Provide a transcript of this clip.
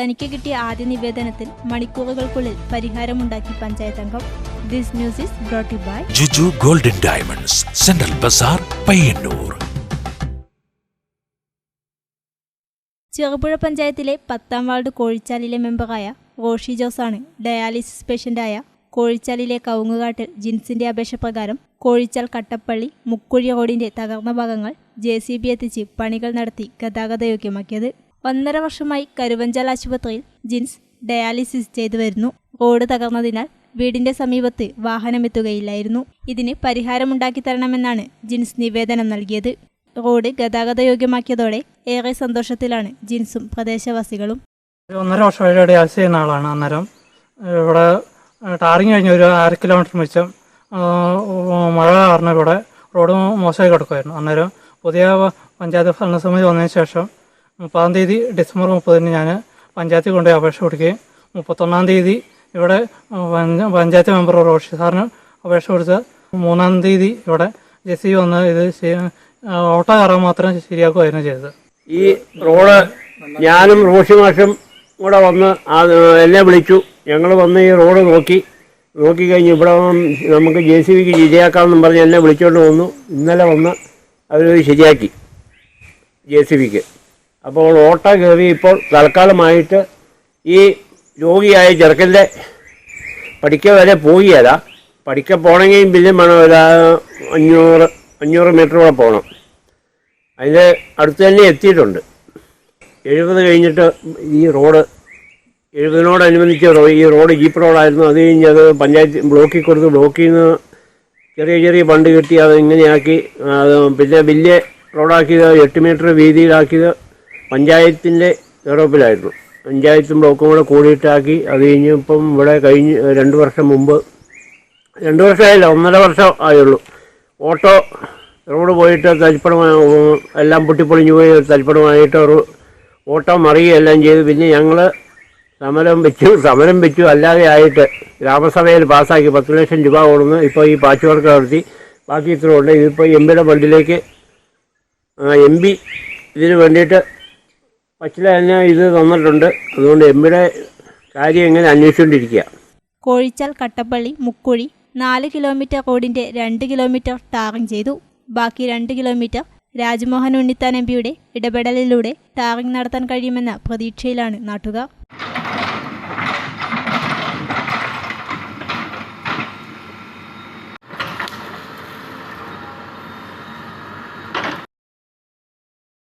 തനിക്ക് കിട്ടിയ ആദ്യ നിവേദനത്തിൽ മണിക്കൂറുകൾക്കുള്ളിൽ പരിഹാരമുണ്ടാക്കി പഞ്ചായത്ത് അംഗം. This news is brought by Juju golden diamonds central bazaar Payyanur. Cherupuzha പഞ്ചായത്തിലെ പത്താം വാർഡ് കോഴിച്ചാലിലെ മെമ്പറായ റോഷി ജോസാണ് ഡയാലിസിസ് പേഷ്യന്റായ കോഴിച്ചാലിലെ കവുങ്ങുകാട്ടിൽ ജിൻസിന്റെ അപേക്ഷ പ്രകാരം കോഴിച്ചാൽ കട്ടപ്പള്ളി മുക്കുഴി റോഡിന്റെ തകർന്ന ഭാഗങ്ങൾ ജെ സി ബി എത്തിച്ച് പണികൾ നടത്തി ഗതാഗതയോഗ്യമാക്കിയത്. ഒന്നര വർഷമായി കരുവഞ്ചാൽ ആശുപത്രിയിൽ ജിൻസ് ഡയാലിസിസ് ചെയ്തു വരുന്നു. റോഡ് തകർന്നതിനാൽ വീടിന്റെ സമീപത്ത് വാഹനമെത്തുകയില്ലായിരുന്നു ഇതിന് പരിഹാരമുണ്ടാക്കി തരണമെന്നാണ് ജിൻസ് നിവേദനം നൽകിയത്. റോഡ് ഗതാഗതയോഗ്യമാക്കിയതോടെ ഏറെ സന്തോഷത്തിലാണ് ജിൻസും പ്രദേശവാസികളും. ഒന്നര വർഷമായിട്ട് ഡയാലിസിസ് ചെയ്യുന്ന ആളാണ് അന്നേരം. ഇവിടെ ടാറിങ് കഴിഞ്ഞ ഒരു അര കിലോമീറ്റർ മിച്ചം മഴ കാരണം ഇവിടെ റോഡ് മോശമായി കിടക്കുമായിരുന്നു അന്നേരം പുതിയ പഞ്ചായത്ത് ഭരണസമിതി വന്നതിന് ശേഷം മുപ്പതാം തീയതി ഡിസംബർ മുപ്പതിന് ഞാൻ പഞ്ചായത്തിൽ കൊണ്ടുപോയി അപേക്ഷ കൊടുക്കുകയും മുപ്പത്തൊന്നാം തീയതി ഇവിടെ പഞ്ചായത്ത് മെമ്പർ റോഷി സാറിന് അപേക്ഷ കൊടുത്ത് മൂന്നാം തീയതി ഇവിടെ ജെ സി വന്ന് ഇത് ഓട്ട കയറാൻ മാത്രം ശരിയാക്കുകയായിരുന്നു ചെയ്തത്. ഈ റോഡ് ഞാനും റോഷി മാഷും കൂടെ വന്ന് എന്നെ വിളിച്ചു. ഞങ്ങൾ വന്ന് ഈ റോഡ് നോക്കി. നോക്കി കഴിഞ്ഞ് ഇവിടെ നമുക്ക് ജെ സി ബിക്ക് ശരിയാക്കാമെന്നും പറഞ്ഞ് എന്നെ വിളിച്ചുകൊണ്ട് വന്നു. ഇന്നലെ വന്ന് അവർ ശരിയാക്കി ജെ സി ബിക്ക് അപ്പോൾ ഓട്ടോ കയറി ഇപ്പോൾ തൽക്കാലമായിട്ട് ഈ രോഗിയായ ചെറുക്കന്റെ പഠിക്ക വരെ പോവുകയല്ല പഠിക്ക പോകണമെങ്കിൽ പിന്നെ വേണം ഒരു അഞ്ഞൂറ് അഞ്ഞൂറ് മീറ്റർ കൂടെ പോകണം. അതിന്റെ അടുത്ത് തന്നെ എത്തിയിട്ടുണ്ട്. എഴുപത് കഴിഞ്ഞിട്ട് ഈ റോഡ് എഴുപതിനോടനുബന്ധിച്ച് ഈ റോഡ് ജീപ്പ് റോഡായിരുന്നു. അത് കഴിഞ്ഞ് അത് പഞ്ചായത്ത് ബ്ലോക്കിൽ കൊടുത്ത് ബ്ലോക്കിൽ നിന്ന് ചെറിയ ചെറിയ ഫണ്ട് കിട്ടി. അത് ഇങ്ങനെയാക്കി അത് പിന്നെ വലിയ റോഡാക്കിയത് എട്ട് മീറ്റർ വീതിയിലാക്കിയത് പഞ്ചായത്തിന്റെ യൂറോപ്പിലായിരുന്നു പഞ്ചായത്തും ബ്ലോക്കും കൂടെ കൂടിയിട്ടാക്കി അത് കഴിഞ്ഞ് ഇപ്പം ഇവിടെ കഴിഞ്ഞ് രണ്ട് വർഷം മുമ്പ് രണ്ട് വർഷമായില്ല ഒന്നര വർഷം ആയുള്ളൂ. ഓട്ടോ റോഡ് പോയിട്ട് തരിപ്പണമായി എല്ലാം പൊട്ടിപ്പൊളിഞ്ഞു പോയി തരിപ്പണമായിട്ട് ഒരു ഓട്ടോ മറിയുകയെല്ലാം ചെയ്ത്. പിന്നെ ഞങ്ങൾ സമരം വെച്ചു സമരം വെച്ചു. അല്ലാതെ ആയിട്ട് ഗ്രാമസഭയിൽ പാസ്സാക്കി പത്ത് ലക്ഷം രൂപ കൊടുന്ന് ഇപ്പോൾ ഈ പാച്ച് വർക്ക് നടത്തി. ബാക്കി ഇത്ര ഉണ്ട് ഇതിപ്പോൾ എം പിയുടെ ഫണ്ടിലേക്ക് എം പി ഇതിന് വേണ്ടിയിട്ട് പച്ചില തന്നെ ഇത് തന്നിട്ടുണ്ട്. അതുകൊണ്ട് എം കാര്യം എങ്ങനെ അന്വേഷിച്ചുകൊണ്ടിരിക്കുക കോഴിച്ചാൽ കട്ടപ്പള്ളി മുക്കുഴി നാല് കിലോമീറ്റർ റോഡിന്റെ രണ്ട് കിലോമീറ്റർ ടാറിംഗ് ചെയ്തു. ബാക്കി രണ്ട് കിലോമീറ്റർ രാജ്മോഹൻ ഉണ്ണിത്താൻ എം പിയുടെ ഇടപെടലിലൂടെ ടാറിംഗ് നടത്താൻ കഴിയുമെന്ന പ്രതീക്ഷയിലാണ് നാട്ടുകാർ.